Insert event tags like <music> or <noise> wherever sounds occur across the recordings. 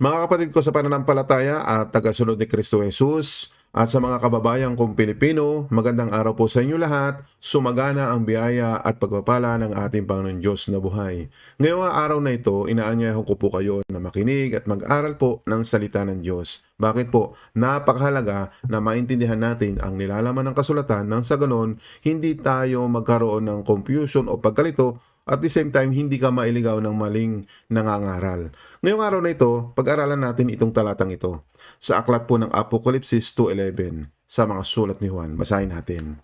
Mga kapatid ko sa pananampalataya at tagasunod ni Kristo Jesus at sa mga kababayang kong Pilipino, magandang araw po sa inyo lahat. Sumagana ang biyaya at pagpapala ng ating Panginoon Diyos na buhay. Ngayong araw na ito, inaanyayahan ko po kayo na makinig at mag-aral po ng salita ng Diyos. Bakit po? Napakahalaga na maintindihan natin ang nilalaman ng kasulatan nang sa ganon, hindi tayo magkaroon ng confusion o pagkalito at the same time, hindi ka mailigaw ng maling nangangaral. Ngayong araw na ito, pag-aralan natin itong talatang ito. Sa aklat po ng Apokalipsis 2.11, sa mga sulat ni Juan, basahin natin.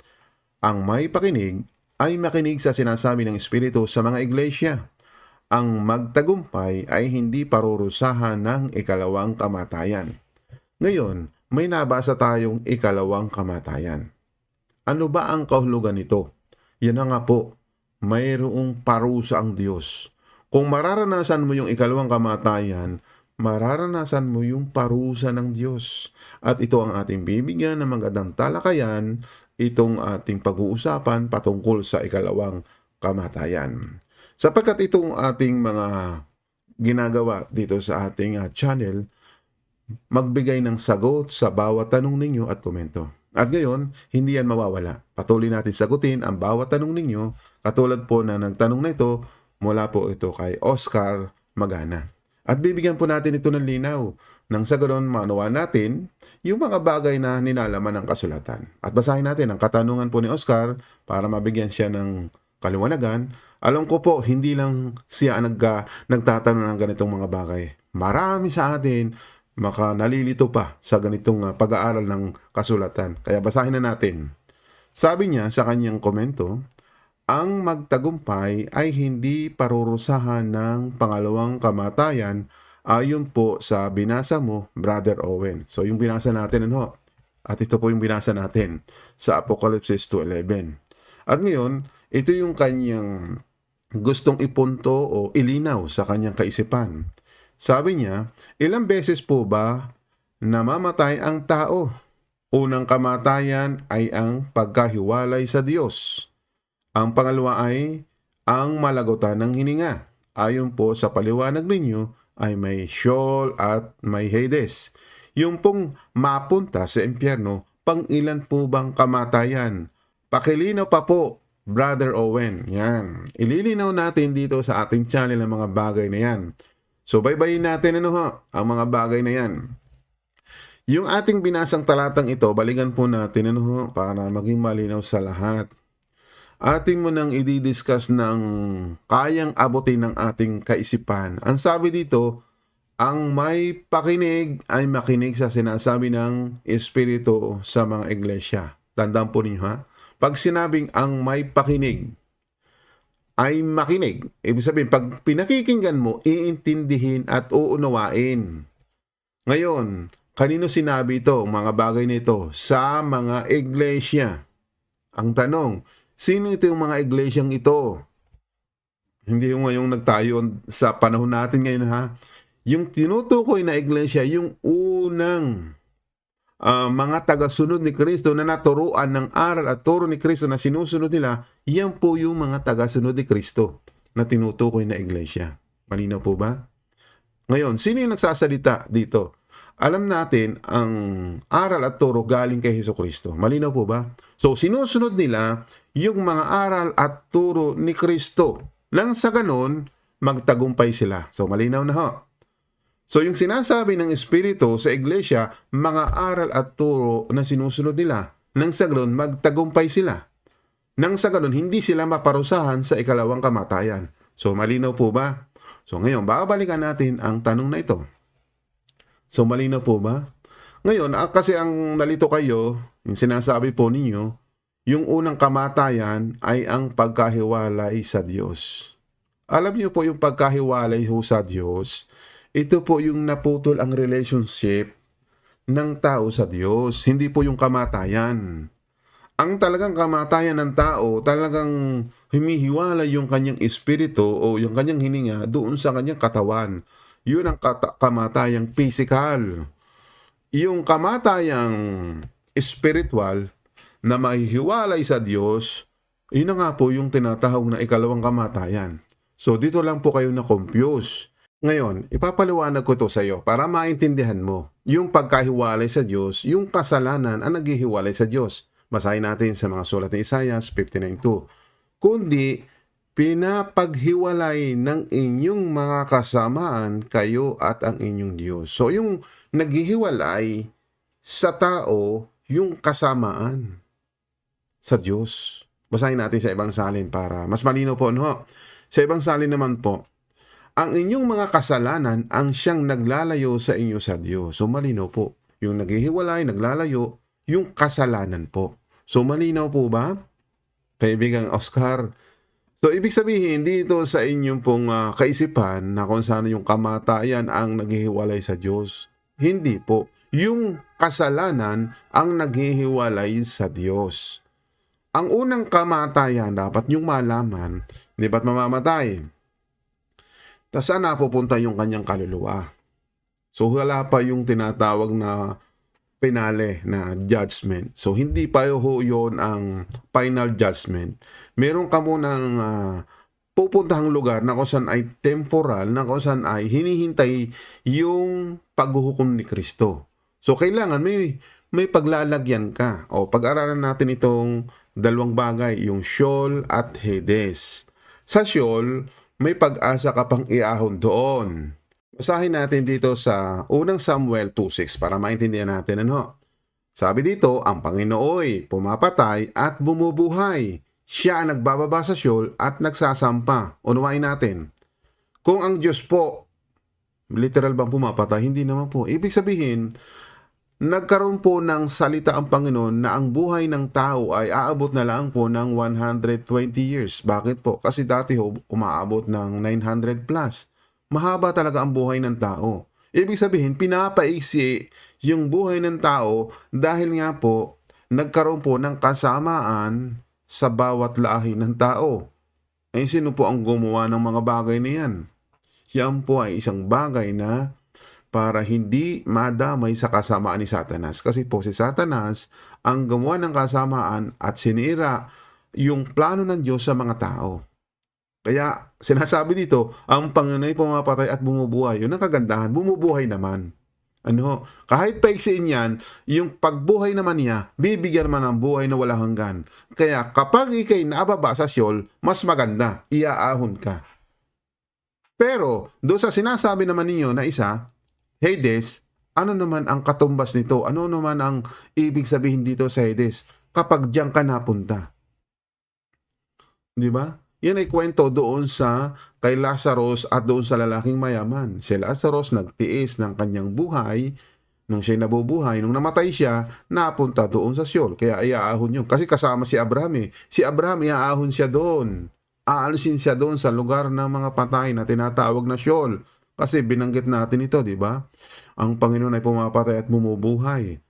Ang may pakinig ay makinig sa sinasabi ng Espiritu sa mga iglesia. Ang magtagumpay ay hindi parurusahan ng ikalawang kamatayan. Ngayon, may nabasa tayong ikalawang kamatayan. Ano ba ang kahulugan nito? Yan na nga po, mayroong parusa ang Diyos. Kung mararanasan mo yung ikalawang kamatayan, mararanasan mo yung parusa ng Diyos. At ito ang ating bibigyan ng magandang talakayan, itong ating pag-uusapan patungkol sa ikalawang kamatayan. Sapagkat itong ating mga ginagawa dito sa ating ah, channel, magbigay ng sagot sa bawat tanong ninyo at komento. At ngayon, hindi yan mawawala. Patuloy natin sagutin ang bawat tanong ninyo, katulad po na nagtanong na ito, mula po ito kay Oscar Magana. At bibigyan po natin ito ng linaw, nang sa ganon maunawa natin yung mga bagay na ninalaman ng kasulatan. At basahin natin ang katanungan po ni Oscar para mabigyan siya ng kaliwanagan. Alam ko po, hindi lang siya nagka, nagtatanong ng ganitong mga bagay. Marami sa atin maka nalilito pa sa ganitong uh, pag-aaral ng kasulatan. Kaya basahin na natin. Sabi niya sa kanyang komento, ang magtagumpay ay hindi parurusahan ng pangalawang kamatayan ayon po sa binasa mo, Brother Owen. So yung binasa natin ano, at ito po yung binasa natin sa Apocalypse 2.11. At ngayon, ito yung kanyang gustong ipunto o ilinaw sa kanyang kaisipan. Sabi niya, ilang beses po ba namamatay ang tao? Unang kamatayan ay ang pagkahiwalay sa Diyos. Ang pangalawa ay ang malagutan ng hininga. Ayon po sa paliwanag ninyo ay may Sheol at may Hades. Yung pong mapunta sa impyerno, pang ilan po bang kamatayan? Pakilinaw pa po, Brother Owen. Yan. Ililinaw natin dito sa ating channel ang mga bagay na yan. So baybayin natin ano ha, ang mga bagay na yan. Yung ating binasang talatang ito, balikan po natin ano ho, para maging malinaw sa lahat. Ating mo nang i-discuss ng kayang abutin ng ating kaisipan. Ang sabi dito, ang may pakinig ay makinig sa sinasabi ng Espiritu sa mga iglesia. Tandaan po ninyo ha. Pag sinabing ang may pakinig, ay makinig. Ibig sabihin, pag pinakikinggan mo, iintindihin at uunawain. Ngayon, kanino sinabi ito, mga bagay nito? Sa mga iglesia. Ang tanong, sino ito yung mga iglesyang ito? Hindi yung ngayong nagtayo sa panahon natin ngayon ha. Yung tinutukoy na iglesia, yung unang uh, mga tagasunod ni Kristo na naturuan ng aral at turo ni Kristo na sinusunod nila, yan po yung mga tagasunod ni Kristo na tinutukoy na iglesia. Malinaw po ba? Ngayon, sino yung nagsasalita dito? Alam natin ang aral at turo galing kay Heso Kristo. Malinaw po ba? So, sinusunod nila yung mga aral at turo ni Kristo. Nang sa ganon, magtagumpay sila. So, malinaw na ho. So yung sinasabi ng Espiritu sa iglesia, mga aral at turo na sinusunod nila, nang sa ganun magtagumpay sila. Nang sa ganun hindi sila maparusahan sa ikalawang kamatayan. So malinaw po ba? So ngayon, babalikan natin ang tanong na ito. So malinaw po ba? Ngayon, ah, kasi ang nalito kayo, yung sinasabi po ninyo, yung unang kamatayan ay ang pagkahiwalay sa Diyos. Alam niyo po yung pagkahiwalay ho sa Diyos, ito po yung naputol ang relationship ng tao sa Diyos, hindi po yung kamatayan. Ang talagang kamatayan ng tao, talagang humihiwala yung kanyang espiritu o yung kanyang hininga doon sa kanyang katawan. Yun ang kamatayang physical. Yung kamatayang spiritual na mahihiwalay sa Diyos, yun nga po yung tinatahog na ikalawang kamatayan. So dito lang po kayo na-confuse Ngayon, ipapaliwanag ko to sa iyo para maintindihan mo yung pagkahiwalay sa Diyos, yung kasalanan ang naghihiwalay sa Diyos. Basahin natin sa mga sulat ni Isaiah 59.2. Kundi, pinapaghiwalay ng inyong mga kasamaan kayo at ang inyong Diyos. So, yung naghihiwalay sa tao, yung kasamaan sa Diyos. Basahin natin sa ibang salin para mas malino po, no? Sa ibang salin naman po, ang inyong mga kasalanan ang siyang naglalayo sa inyo sa Diyos. So malinaw po. Yung naghihiwalay, naglalayo, yung kasalanan po. So malinaw po ba? Kaibigang Oscar. So ibig sabihin, dito sa inyong pong ah, kaisipan na kung saan yung kamatayan ang naghihiwalay sa Diyos. Hindi po. Yung kasalanan ang naghihiwalay sa Diyos. Ang unang kamatayan, dapat yung malaman, di ba't mamamatay? Tapos saan napupunta yung kanyang kaluluwa? So wala pa yung tinatawag na penale na judgment. So hindi pa ho yun ang final judgment. Meron ka munang uh, pupuntahang lugar na kung saan ay temporal, na kung saan ay hinihintay yung paghuhukom ni Kristo. So kailangan may may paglalagyan ka. O pag-aralan natin itong dalawang bagay, yung Sheol at Hades. Sa Sheol, may pag-asa ka pang iahon doon. Basahin natin dito sa unang Samuel 2.6 para maintindihan natin ano. Sabi dito, ang Panginooy pumapatay at bumubuhay. Siya ang nagbababa sa Sheol at nagsasampa. Unawain natin. Kung ang Diyos po, literal bang pumapatay? Hindi naman po. Ibig sabihin, nagkaroon po ng salita ang Panginoon na ang buhay ng tao ay aabot na lang po ng 120 years. Bakit po? Kasi dati ho, umaabot ng 900 plus. Mahaba talaga ang buhay ng tao. Ibig sabihin, pinapaiksi yung buhay ng tao dahil nga po, nagkaroon po ng kasamaan sa bawat lahi ng tao. Ay sino po ang gumawa ng mga bagay na yan? Yan po ay isang bagay na para hindi madamay sa kasamaan ni Satanas. Kasi po si Satanas ang gumawa ng kasamaan at sinira yung plano ng Diyos sa mga tao. Kaya sinasabi dito, ang Panginoon ay pumapatay at bumubuhay. Yun ang kagandahan, bumubuhay naman. Ano, kahit paiksiin yan, yung pagbuhay naman niya, bibigyan naman ng buhay na walang hanggan. Kaya kapag ikay nababa sa siyol, mas maganda, iaahon ka. Pero, doon sa sinasabi naman ninyo na isa, Hades, ano naman ang katumbas nito? Ano naman ang ibig sabihin dito sa Hades kapag diyan ka napunta? Di ba? Yan ay kwento doon sa kay Lazarus at doon sa lalaking mayaman. Si Lazarus nagtiis ng kanyang buhay nung siya nabubuhay, nung namatay siya, napunta doon sa Seol. Kaya iaahon yun. Kasi kasama si Abraham eh. Si Abraham, iaahon siya doon. Aalisin siya doon sa lugar ng mga patay na tinatawag na Seol. Kasi binanggit natin ito, di ba? Ang Panginoon ay pumapatay at bumubuhay.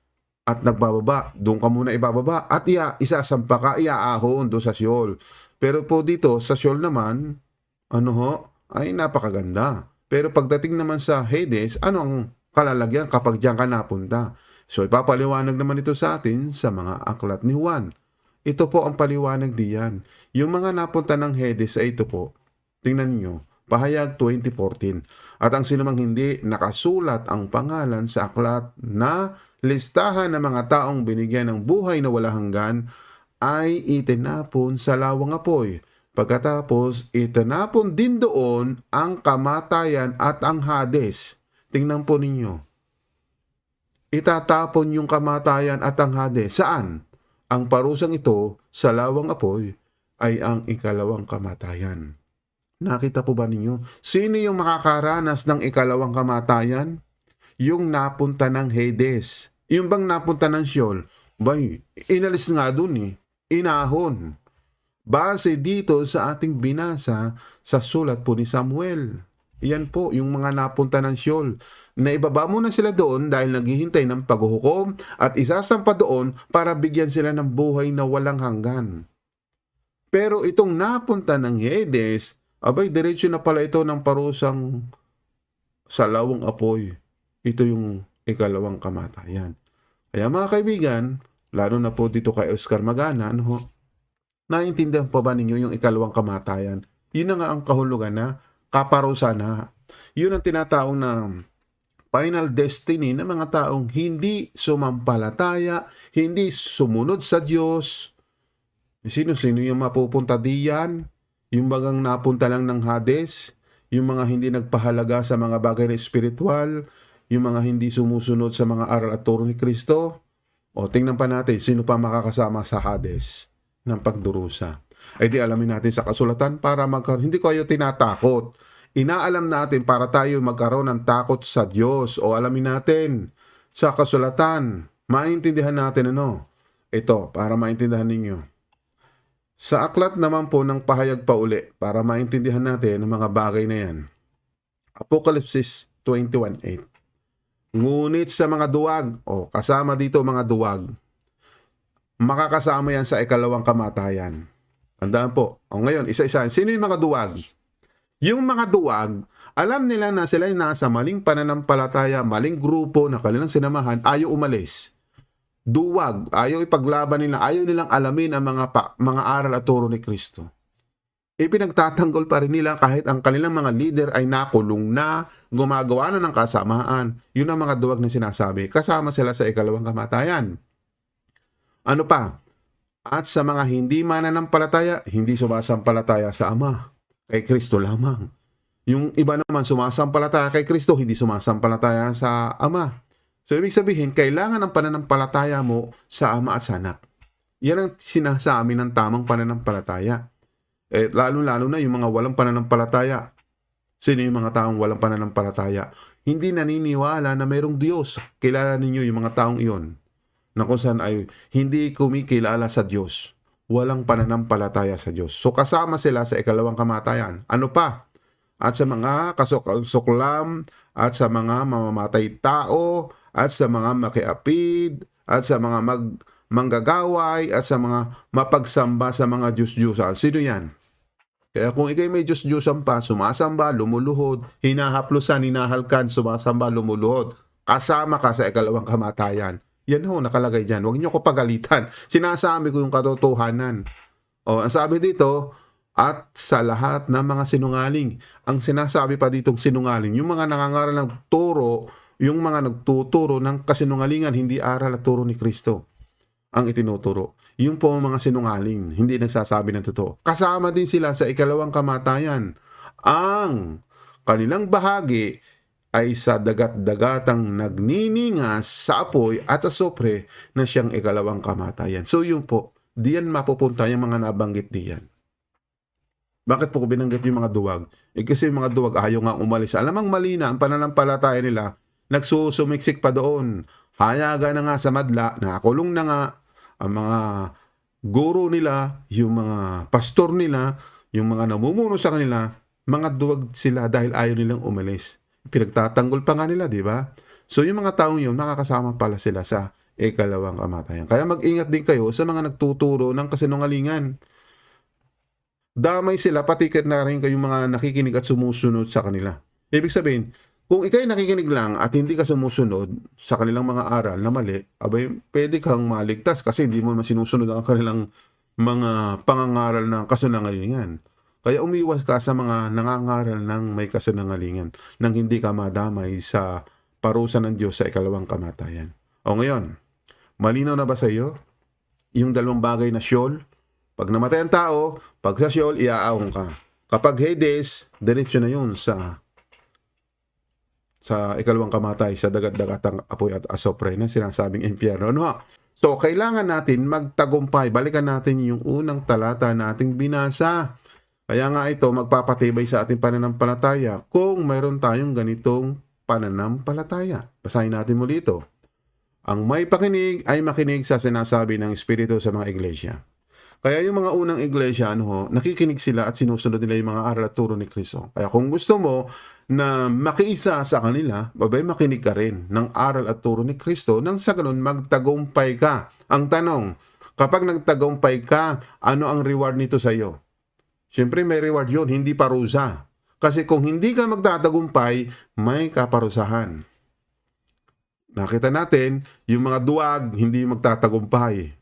At nagbababa, doon ka muna ibababa. At iya, isasampa ka, iaahon doon sa Seol. Pero po dito, sa Seol naman, ano ho, ay napakaganda. Pero pagdating naman sa Hades, ano ang kalalagyan kapag diyan ka napunta? So ipapaliwanag naman ito sa atin sa mga aklat ni Juan. Ito po ang paliwanag diyan. Yung mga napunta ng Hades ay ito po. Tingnan nyo, Pahayag 2014. At ang sinumang hindi nakasulat ang pangalan sa aklat na listahan ng mga taong binigyan ng buhay na wala hanggan ay itinapon sa lawang apoy. Pagkatapos, itinapon din doon ang kamatayan at ang Hades. Tingnan po ninyo. Itatapon yung kamatayan at ang Hades. Saan? Ang parusang ito sa lawang apoy ay ang ikalawang kamatayan. Nakita po ba ninyo? Sino yung makakaranas ng ikalawang kamatayan? Yung napunta ng Hades. Yung bang napunta ng Sheol? Bay, inalis nga dun eh. Inahon. Base dito sa ating binasa sa sulat po ni Samuel. Yan po, yung mga napunta ng Sheol. Naibaba mo na sila doon dahil naghihintay ng paghuhukom at isasampa doon para bigyan sila ng buhay na walang hanggan. Pero itong napunta ng Hades, abay, diretso na pala ito ng parusang sa lawang apoy. Ito yung ikalawang kamatayan. Kaya mga kaibigan, lalo na po dito kay Oscar Magana, ano ho, naiintindihan pa ba ninyo yung ikalawang kamatayan? Yun na nga ang kahulugan na kaparusa na Yun ang tinataong na final destiny ng mga taong hindi sumampalataya, hindi sumunod sa Diyos. Sino-sino yung mapupunta diyan? Yung bagang napunta lang ng Hades? Yung mga hindi nagpahalaga sa mga bagay na espiritual? Yung mga hindi sumusunod sa mga aral at turo ni Kristo? O tingnan pa natin, sino pa makakasama sa Hades ng pagdurusa? Ay di alamin natin sa kasulatan para magkaroon. Hindi ko kayo tinatakot. Inaalam natin para tayo magkaroon ng takot sa Diyos o alamin natin sa kasulatan. Maintindihan natin ano? Ito, para maintindihan ninyo. Sa aklat naman po ng pahayag pa uli para maintindihan natin ang mga bagay na yan. Apocalypse 21.8 Ngunit sa mga duwag, o kasama dito mga duwag, makakasama yan sa ikalawang kamatayan. Tandaan po. O ngayon, isa-isa. Sino yung mga duwag? Yung mga duwag, alam nila na sila ay nasa maling pananampalataya, maling grupo na kanilang sinamahan, ayaw umalis. Duwag, ayaw ipaglaban nila, ayaw nilang alamin ang mga, pa, mga aral at turo ni Kristo. Ipinagtatanggol pa rin nila kahit ang kanilang mga leader ay nakulong na, gumagawa na ng kasamaan. Yun ang mga duwag na sinasabi. Kasama sila sa ikalawang kamatayan. Ano pa? At sa mga hindi mananampalataya, hindi sumasampalataya sa Ama. Kay Kristo lamang. Yung iba naman sumasampalataya kay Kristo, hindi sumasampalataya sa Ama. So ibig sabihin, kailangan ng pananampalataya mo sa Ama at sa Anak. Yan ang sinasabi ng tamang pananampalataya. Eh, lalo-lalo na yung mga walang pananampalataya. Sino yung mga taong walang pananampalataya? Hindi naniniwala na mayroong Diyos. Kilala ninyo yung mga taong iyon na kung saan ay hindi kumikilala sa Diyos. Walang pananampalataya sa Diyos. So kasama sila sa ikalawang kamatayan. Ano pa? At sa mga kasuklam, at sa mga mamamatay tao, at sa mga makiapid, at sa mga mag manggagaway, at sa mga mapagsamba sa mga Diyos-Diyusan. Sino yan? Kaya kung ikay may Diyos-Diyusan pa, sumasamba, lumuluhod, hinahaplusan, hinahalkan, sumasamba, lumuluhod, kasama ka sa ikalawang kamatayan. Yan ho, nakalagay dyan. Huwag niyo ko pagalitan. <laughs> Sinasabi ko yung katotohanan. O, ang sabi dito, at sa lahat ng mga sinungaling. Ang sinasabi pa ditong sinungaling, yung mga nangangaral ng turo, yung mga nagtuturo ng kasinungalingan, hindi aral at turo ni Kristo ang itinuturo. Yung po mga sinungaling, hindi nagsasabi ng totoo. Kasama din sila sa ikalawang kamatayan. Ang kanilang bahagi ay sa dagat-dagatang nagniningas sa apoy at asopre na siyang ikalawang kamatayan. So yun po, diyan mapupunta yung mga nabanggit diyan. Bakit po ko binanggit yung mga duwag? Eh kasi yung mga duwag ayaw nga umalis. Alamang mali na ang pananampalataya nila, nagsusumiksik pa doon. Hayaga na nga sa madla, nakakulong na nga ang mga guro nila, yung mga pastor nila, yung mga namumuno sa kanila, mga duwag sila dahil ayaw nilang umalis. Pinagtatanggol pa nga nila, di ba? So yung mga taong yun, nakakasama pala sila sa ikalawang kamatayan. Kaya mag-ingat din kayo sa mga nagtuturo ng kasinungalingan. Damay sila, pati na rin kayong mga nakikinig at sumusunod sa kanila. Ibig sabihin, kung ikay nakikinig lang at hindi ka sumusunod sa kanilang mga aral na mali, abay, pwede kang maligtas kasi hindi mo naman sinusunod ang kanilang mga pangangaral ng kasunangalingan. Kaya umiwas ka sa mga nangangaral ng may kasunangalingan nang hindi ka madamay sa parusa ng Diyos sa ikalawang kamatayan. O ngayon, malinaw na ba sa iyo yung dalawang bagay na siyol? Pag namatay ang tao, pag sa siyol, iaawang ka. Kapag Hades, diretso na yun sa sa ikalawang kamatay sa dagat-dagatang apoy at asopre na sinasabing impyerno. Ano ha? So, kailangan natin magtagumpay. Balikan natin yung unang talata nating binasa. Kaya nga ito, magpapatibay sa ating pananampalataya kung mayroon tayong ganitong pananampalataya. Basahin natin muli ito. Ang may pakinig ay makinig sa sinasabi ng Espiritu sa mga iglesia. Kaya yung mga unang iglesia, ano, ho, nakikinig sila at sinusunod nila yung mga aral at turo ni Kristo. Kaya kung gusto mo na makiisa sa kanila, babay makinig ka rin ng aral at turo ni Kristo nang sa ganun magtagumpay ka. Ang tanong, kapag nagtagumpay ka, ano ang reward nito sa iyo? Siyempre may reward yun, hindi parusa. Kasi kung hindi ka magtatagumpay, may kaparusahan. Nakita natin, yung mga duwag, hindi magtatagumpay.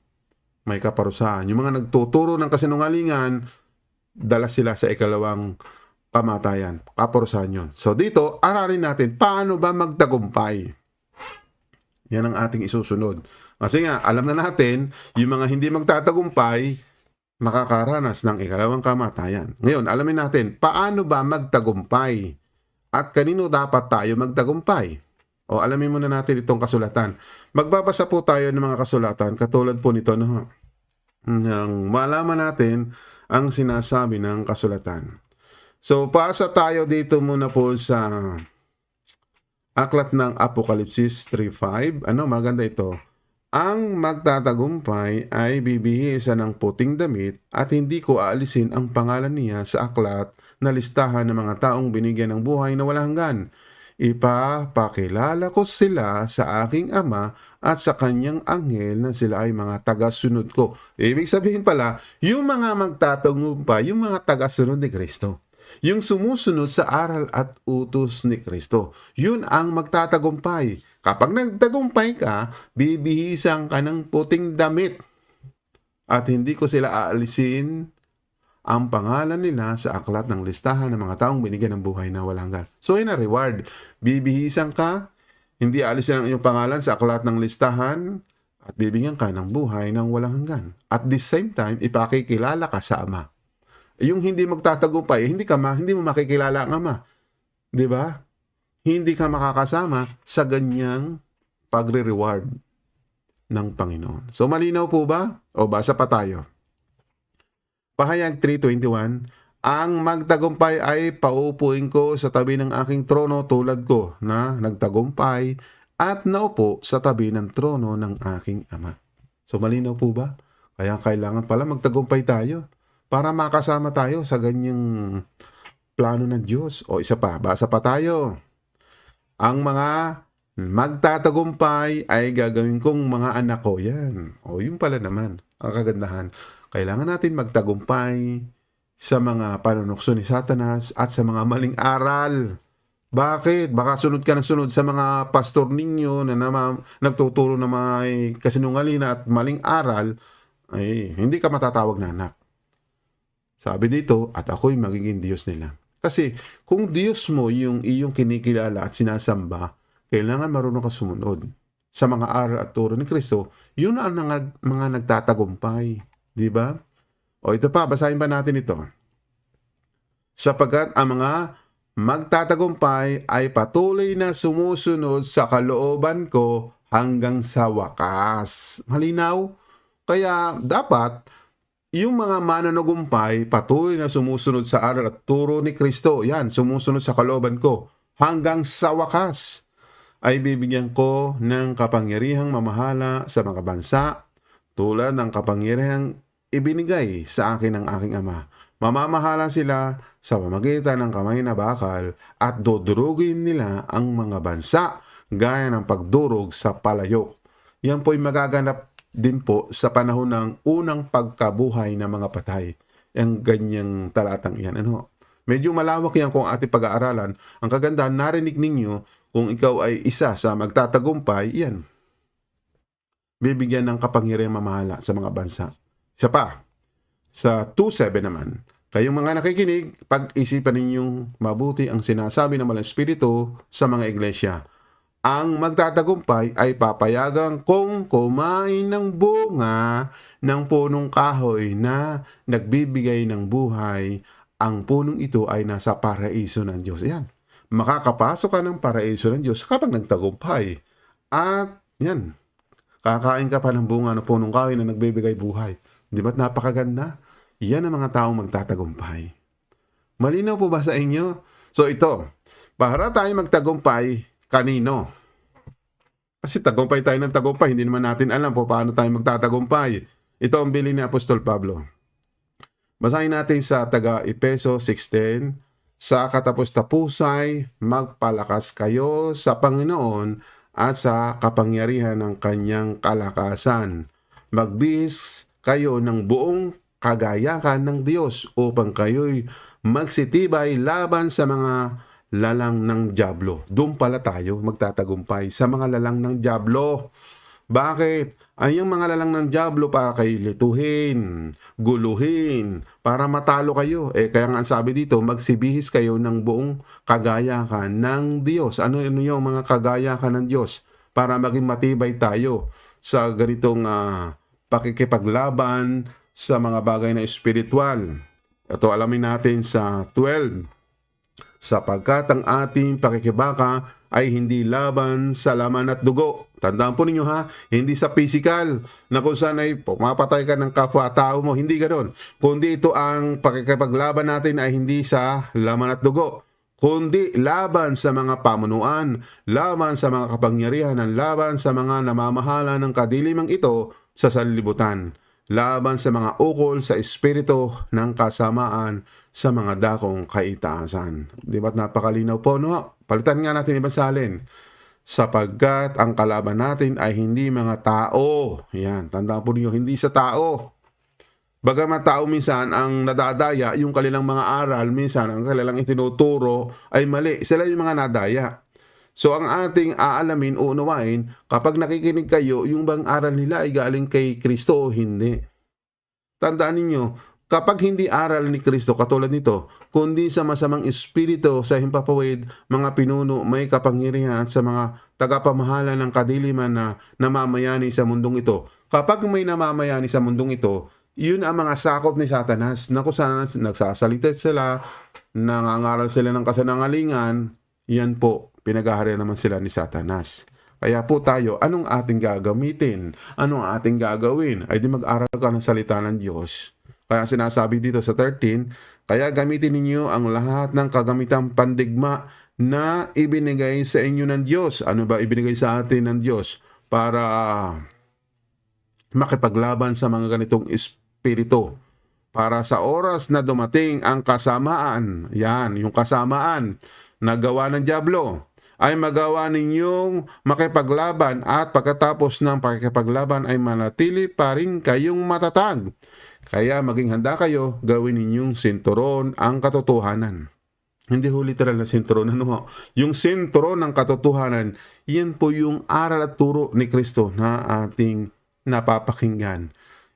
May kaparusahan. Yung mga nagtuturo ng kasinungalingan, dala sila sa ikalawang kamatayan, kaparusahan yun. So dito, aralin natin paano ba magtagumpay. Yan ang ating isusunod. Kasi nga, alam na natin, yung mga hindi magtatagumpay, makakaranas ng ikalawang kamatayan. Ngayon, alamin natin, paano ba magtagumpay? At kanino dapat tayo magtagumpay? O alamin muna natin itong kasulatan. Magbabasa po tayo ng mga kasulatan, katulad po nito, no? Nang malaman natin ang sinasabi ng kasulatan. So, paasa tayo dito muna po sa aklat ng Apokalipsis 3.5. Ano, maganda ito. Ang magtatagumpay ay bibihisa ng puting damit at hindi ko aalisin ang pangalan niya sa aklat na listahan ng mga taong binigyan ng buhay na walang hanggan. Ipapakilala ko sila sa aking ama at sa kanyang anghel na sila ay mga tagasunod ko. Ibig sabihin pala, yung mga magtatagumpay, yung mga tagasunod ni Kristo. Yung sumusunod sa aral at utos ni Kristo. Yun ang magtatagumpay. Kapag nagtagumpay ka, bibihisan ka ng puting damit. At hindi ko sila aalisin ang pangalan nila sa aklat ng listahan ng mga taong binigyan ng buhay na walang hanggan. So, yun ang reward. Bibihisan ka, hindi aalisin ang iyong pangalan sa aklat ng listahan, at bibigyan ka ng buhay ng walang hanggan. At the same time, ipakikilala ka sa Ama. Yung hindi magtatagumpay, hindi ka ma, hindi mo makikilala ang Ama. 'Di ba? Hindi ka makakasama sa ganyang pagre-reward ng Panginoon. So malinaw po ba? O basa pa tayo. Pahayag 3.21, Ang magtagumpay ay paupuin ko sa tabi ng aking trono tulad ko na nagtagumpay at naupo sa tabi ng trono ng aking ama. So malinaw po ba? Kaya kailangan pala magtagumpay tayo para makasama tayo sa ganyang plano ng Diyos. O isa pa, basa pa tayo. Ang mga magtatagumpay ay gagawin kong mga anak ko. Yan. O yun pala naman. Ang kagandahan. Kailangan natin magtagumpay sa mga panunukso ni Satanas at sa mga maling aral. Bakit? Baka sunod ka ng sunod sa mga pastor ninyo na nama, nagtuturo na may kasinungalina at maling aral, ay hindi ka matatawag na anak. Sabi dito, at ako'y magiging Diyos nila. Kasi kung Diyos mo yung iyong kinikilala at sinasamba, kailangan marunong ka sumunod sa mga aral at turo ni Kristo. Yun ang mga, mga nagtatagumpay. Di ba? O ito pa, basahin pa natin ito. Sapagat ang mga magtatagumpay ay patuloy na sumusunod sa kalooban ko hanggang sa wakas. Malinaw? Kaya dapat yung mga mananagumpay patuloy na sumusunod sa aral at turo ni Kristo. Yan, sumusunod sa kalooban ko. Hanggang sa wakas ay bibigyan ko ng kapangyarihang mamahala sa mga bansa tulad ng kapangyarihang ibinigay sa akin ng aking ama. Mamamahala sila sa pamagitan ng kamay na bakal at dudurugin nila ang mga bansa gaya ng pagdurog sa palayok. Yan po'y magaganap din po sa panahon ng unang pagkabuhay ng mga patay. Ang ganyang talatang iyan. Ano? Medyo malawak yan kung ating pag-aaralan. Ang kagandahan, narinig ninyo kung ikaw ay isa sa magtatagumpay, yan. Bibigyan ng kapangyarihang mamahala sa mga bansa. Isa pa, sa 2.7 naman, kayong mga nakikinig, pag-isipan ninyong mabuti ang sinasabi ng malang espiritu sa mga iglesia ang magtatagumpay ay papayagan kong kumain ng bunga ng punong kahoy na nagbibigay ng buhay. Ang punong ito ay nasa paraiso ng Diyos. Yan. Makakapasok ka ng paraiso ng Diyos kapag nagtagumpay. At yan, kakain ka pa ng bunga ng punong kahoy na nagbibigay buhay. Di ba't napakaganda? Yan ang mga taong magtatagumpay. Malinaw po ba sa inyo? So ito, para tayo magtagumpay, kanino? Kasi tagumpay tayo ng tagumpay, hindi naman natin alam po paano tayo magtatagumpay. Ito ang bilin ni Apostol Pablo. Basahin natin sa taga Epeso 6.10, Sa katapos-tapusay, magpalakas kayo sa Panginoon at sa kapangyarihan ng kanyang kalakasan. Magbihis kayo ng buong kagayakan ng Diyos upang kayo'y magsitibay laban sa mga lalang ng Diablo. Doon pala tayo magtatagumpay sa mga lalang ng Diablo. Bakit? Ay yung mga lalang ng Diablo para kayo lituhin, guluhin, para matalo kayo. Eh kaya nga ang sabi dito, magsibihis kayo ng buong kagayahan ng Diyos. Ano, ano yung mga kagayahan ng Diyos? Para maging matibay tayo sa ganitong ah, pakikipaglaban sa mga bagay na espiritual. Ito alamin natin sa 12 sapagkat ang ating pakikibaka ay hindi laban sa laman at dugo. Tandaan po ninyo ha, hindi sa physical na kung saan ay pumapatay ka ng kapwa-tao mo, hindi ganoon. Kundi ito ang pakikipaglaban natin ay hindi sa laman at dugo, kundi laban sa mga pamunuan, laban sa mga kapangyarihan, laban sa mga namamahala ng kadilimang ito sa sanlibutan laban sa mga ukol sa espiritu ng kasamaan sa mga dakong kaitaasan. Di ba't napakalinaw po, no? Palitan nga natin ibang salin. Sapagkat ang kalaban natin ay hindi mga tao. Yan, tandaan po niyo, hindi sa tao. Bagamat tao minsan ang nadadaya, yung kanilang mga aral, minsan ang kanilang itinuturo ay mali. Sila yung mga nadaya. So ang ating aalamin o unawain, kapag nakikinig kayo, yung bang aral nila ay galing kay Kristo o hindi. Tandaan ninyo, kapag hindi aral ni Kristo katulad nito, kundi sa masamang espiritu sa himpapawid, mga pinuno, may kapangyarihan sa mga tagapamahala ng kadiliman na namamayani sa mundong ito. Kapag may namamayani sa mundong ito, yun ang mga sakop ni Satanas na kung saan nagsasalita sila, nangangaral sila ng kasanangalingan, yan po, pinagahari naman sila ni Satanas. Kaya po tayo, anong ating gagamitin? Anong ating gagawin? Ay di mag-aral ka ng salita ng Diyos. Kaya sinasabi dito sa 13, kaya gamitin ninyo ang lahat ng kagamitang pandigma na ibinigay sa inyo ng Diyos. Ano ba ibinigay sa atin ng Diyos? Para makipaglaban sa mga ganitong espiritu. Para sa oras na dumating ang kasamaan, yan, yung kasamaan na gawa ng Diablo, ay magawa ninyong makipaglaban at pagkatapos ng pakikipaglaban ay manatili pa rin kayong matatag. Kaya maging handa kayo, gawin ninyong sinturon ang katotohanan. Hindi ho literal na sinturon, ano ho? Yung sinturon ng katotohanan, yan po yung aral at turo ni Kristo na ating napapakinggan.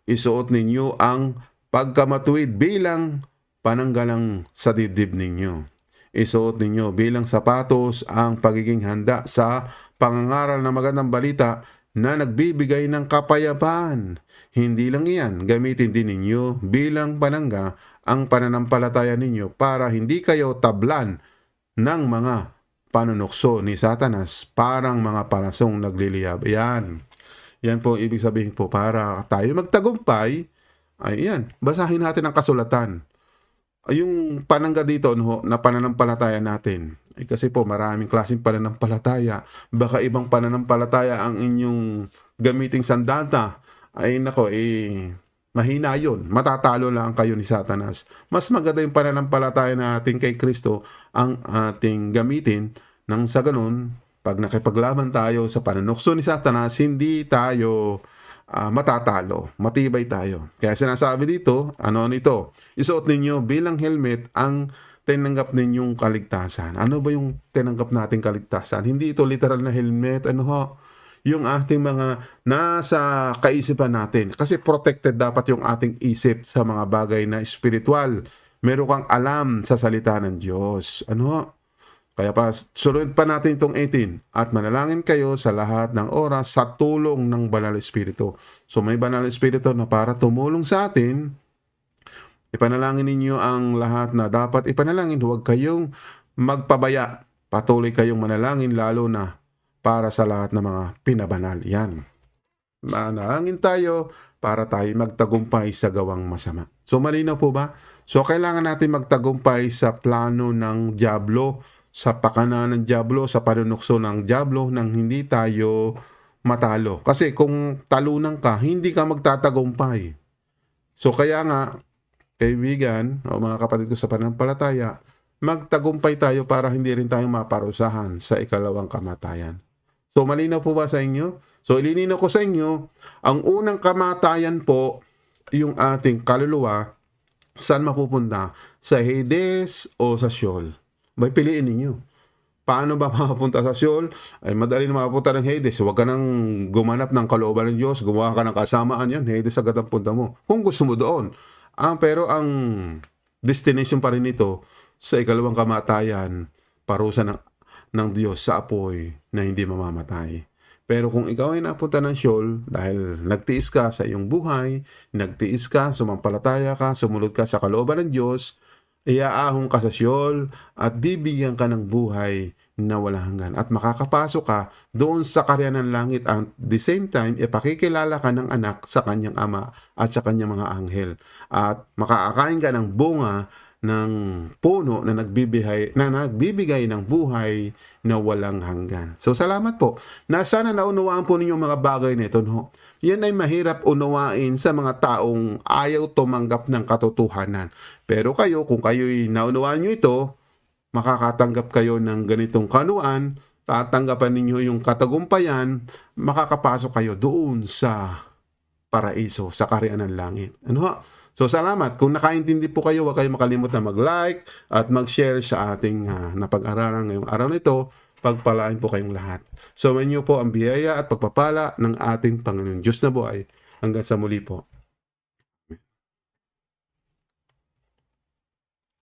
Isuot ninyo ang pagkamatuwid bilang pananggalang sa dibdib ninyo isuot ninyo bilang sapatos ang pagiging handa sa pangangaral ng magandang balita na nagbibigay ng kapayapaan. Hindi lang iyan, gamitin din ninyo bilang panangga ang pananampalataya ninyo para hindi kayo tablan ng mga panunukso ni Satanas parang mga parasong nagliliyab. Yan. Yan po ibig sabihin po para tayo magtagumpay. Ay yan, basahin natin ang kasulatan yung panangga dito no, na pananampalataya natin. Eh, kasi po maraming klaseng pananampalataya. Baka ibang pananampalataya ang inyong gamiting sandata. Ay nako, eh, mahina yun. Matatalo lang kayo ni Satanas. Mas maganda yung pananampalataya natin kay Kristo ang ating gamitin nang sa ganun, pag nakipaglaban tayo sa panunukso ni Satanas, hindi tayo uh, matatalo, matibay tayo. Kaya sinasabi dito, ano nito, isuot ninyo bilang helmet ang tinanggap ninyong kaligtasan. Ano ba yung tinanggap nating kaligtasan? Hindi ito literal na helmet, ano ho? Yung ating mga nasa kaisipan natin. Kasi protected dapat yung ating isip sa mga bagay na spiritual. Meron kang alam sa salita ng Diyos. Ano? Kaya pa, sunod pa natin itong 18. At manalangin kayo sa lahat ng oras sa tulong ng Banal Espiritu. So may Banal Espiritu na para tumulong sa atin, ipanalangin ninyo ang lahat na dapat ipanalangin. Huwag kayong magpabaya. Patuloy kayong manalangin lalo na para sa lahat ng mga pinabanal. Yan. Manalangin tayo para tayo magtagumpay sa gawang masama. So malinaw po ba? So kailangan natin magtagumpay sa plano ng Diablo sa pakana ng Diablo, sa panunukso ng Diablo nang hindi tayo matalo. Kasi kung talunan ka, hindi ka magtatagumpay. So kaya nga, kaibigan o mga kapatid ko sa panampalataya, magtagumpay tayo para hindi rin tayo maparusahan sa ikalawang kamatayan. So malinaw po ba sa inyo? So ilinino ko sa inyo, ang unang kamatayan po, yung ating kaluluwa, saan mapupunta? Sa Hades o sa Sheol? May piliin ninyo. Paano ba <laughs> makapunta sa Seoul? Ay madali na makapunta ng Hades. Huwag ka nang gumanap ng kalooban ng Diyos. Gumawa ka ng kasamaan yan. Hades agad ang punta mo. Kung gusto mo doon. Ah, pero ang destination pa rin nito sa ikalawang kamatayan, parusa ng, ng Diyos sa apoy na hindi mamamatay. Pero kung ikaw ay napunta ng Sheol dahil nagtiis ka sa iyong buhay, nagtiis ka, sumampalataya ka, sumunod ka sa kalooban ng Diyos, iaahong ka sa Sheol at bibigyan ka ng buhay na walang hanggan. At makakapasok ka doon sa karya ng langit at the same time, ipakikilala ka ng anak sa kanyang ama at sa kanyang mga anghel. At makakakain ka ng bunga ng puno na nagbibigay na nagbibigay ng buhay na walang hanggan. So salamat po. Na sana naunawaan po ninyo mga bagay nito no. Yan ay mahirap unawain sa mga taong ayaw tumanggap ng katotohanan. Pero kayo kung kayo'y naunawaan nyo ito, makakatanggap kayo ng ganitong kanuan, tatanggapan ninyo yung katagumpayan, makakapasok kayo doon sa paraiso, sa karyaan ng langit. Ano ha? So salamat. Kung nakaintindi po kayo, huwag kayong makalimutan mag-like at mag-share sa ating ah, napag-aralan ngayong araw nito. Pagpalain po kayong lahat. So, inyo po ang biyaya at pagpapala ng ating Panginoon Diyos na buhay. Hanggang sa muli po.